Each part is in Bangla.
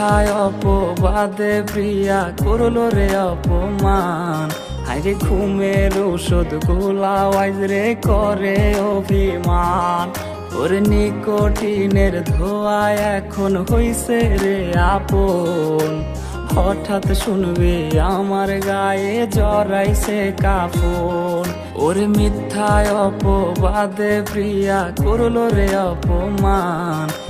মিথ্যায় অপবাদে, প্রিয়া করল রে অপমান। হাইরে ঘুমের ওষুধ গোলাওয়াইজ রে করে অভিমান। ওর নিকটিনের ধোয়া এখন হইছে রে আপন। হঠাৎ শুনবে আমার গায়ে জড়াইছে কাফন। ওর মিথ্যায় অপবাদে প্রিয়া করল রে অপমান।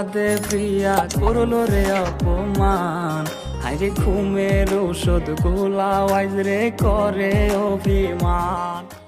অপবাদে প্রিয়া করল রে অপমান। আইরে ঘুমের ওষুধ আইজ রে করে অভিমান।